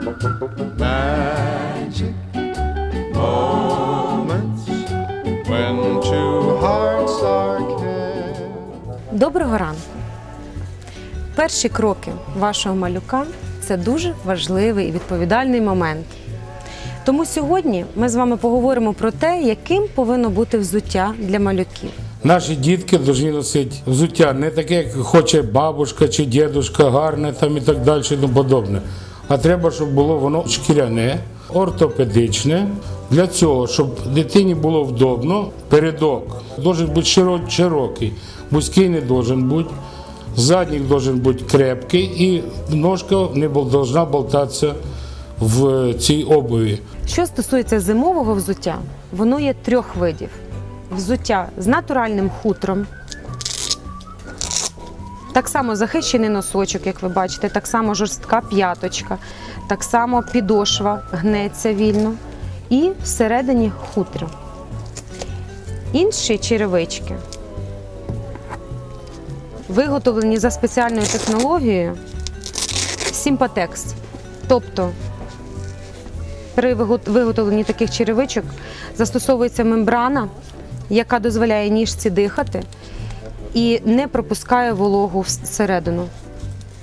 Magic moments when two hearts are kept. Доброго ранку. Перші кроки вашого малюка це дуже важливий і відповідальний момент. Тому сьогодні ми з вами поговоримо про те, яким повинно бути взуття для малюків. Наші дітки повинні носити взуття не таке, як хоче бабушка чи дідусь, гарне там і так далі, і тому подобне. А треба, щоб було воно шкіряне, ортопедичне. Для цього, щоб дитині було вдобно, передок має бути широкий, вузький не має бути, задній має бути крепкий і ножка не повинна болтатися в цій обуві. Що стосується зимового взуття, воно є трьох видів: взуття з натуральним хутром. Так само захищений носочок, як ви бачите, так само жорстка п'яточка, так само підошва гнеться вільно і всередині хутро. Інші черевички виготовлені за спеціальною технологією Sympatex. Тобто при виготовленні таких черевичок застосовується мембрана, яка дозволяє ніжці дихати і не пропускає вологу всередину.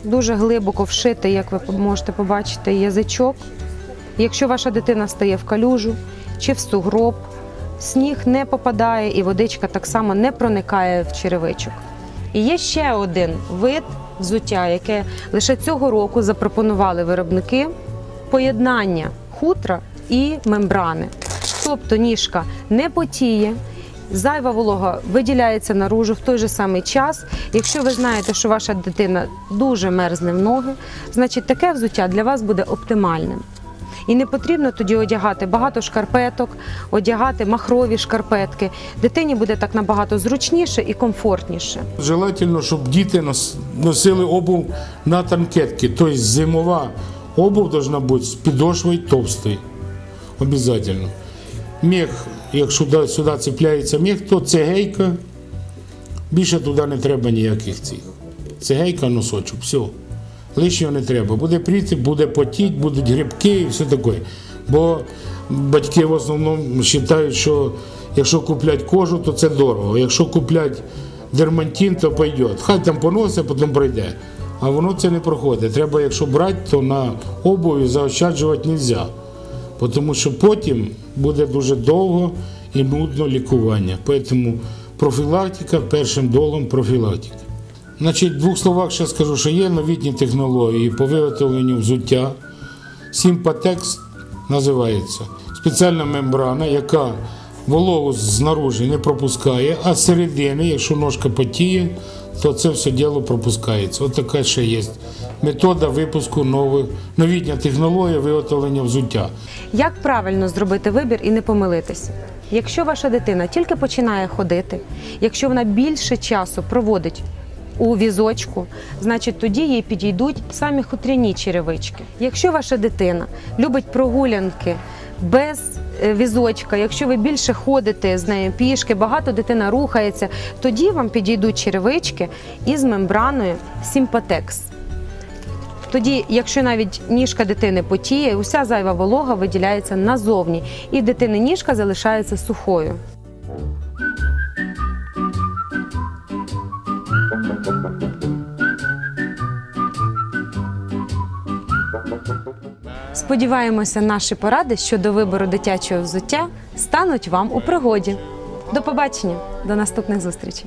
Дуже глибоко вшитий, як ви можете побачити, язичок. Якщо ваша дитина стає в калюжу чи в сугроб, сніг не попадає і водичка так само не проникає в черевичок. І є ще один вид взуття, яке лише цього року запропонували виробники поєднання хутра і мембрани. Тобто ніжка не потіє, зайва волога виділяється наружу в той же самий час. Якщо ви знаєте, що ваша дитина дуже мерзне в ноги, значить таке взуття для вас буде оптимальним. І не потрібно тоді одягати багато шкарпеток, одягати махрові шкарпетки. Дитині буде так набагато зручніше і комфортніше. Желательно, щоб діти нос- носили обув на танкетки. Тобто зимова обув должна бути з підошвою товстою. Обязательно. Мех, якщо сюди, цепляється мех, то цегейка. Більше туди не треба ніяких цих. Цегейка, носочок, все. Лишнього не треба. Буде пріти, буде потіть, будуть грибки і все таке. Бо батьки в основному вважають, що якщо куплять кожу, то це дорого. Якщо куплять дермантин, то пойде. Хай там поносить, потім пройде. А воно це не проходить. Треба, якщо брати, то на обуві заощаджувати не можна. Тому що потім буде дуже довго і нудно лікування. Тому профілактика першим долом профілактика. Значить, в двох словах ще скажу, що є новітні технології по виготовленню взуття. Сімпатекс називається. Спеціальна мембрана, яка вологу знаружи не пропускає, а середини, якщо ножка потіє, то це все діло пропускається. От така ще є метода випуску нових, новітня технологія виготовлення взуття. Як правильно зробити вибір і не помилитися? Якщо ваша дитина тільки починає ходити, якщо вона більше часу проводить у візочку, значить тоді їй підійдуть самі хутряні черевички. Якщо ваша дитина любить прогулянки без візочка, якщо ви більше ходите з нею пішки, багато дитина рухається, тоді вам підійдуть черевички із мембраною Sympatex. Тоді, якщо навіть ніжка дитини потіє, уся зайва волога виділяється назовні, і дитини ніжка залишається сухою. Сподіваємося, наші поради щодо вибору дитячого взуття стануть вам у пригоді. До побачення, до наступних зустрічей.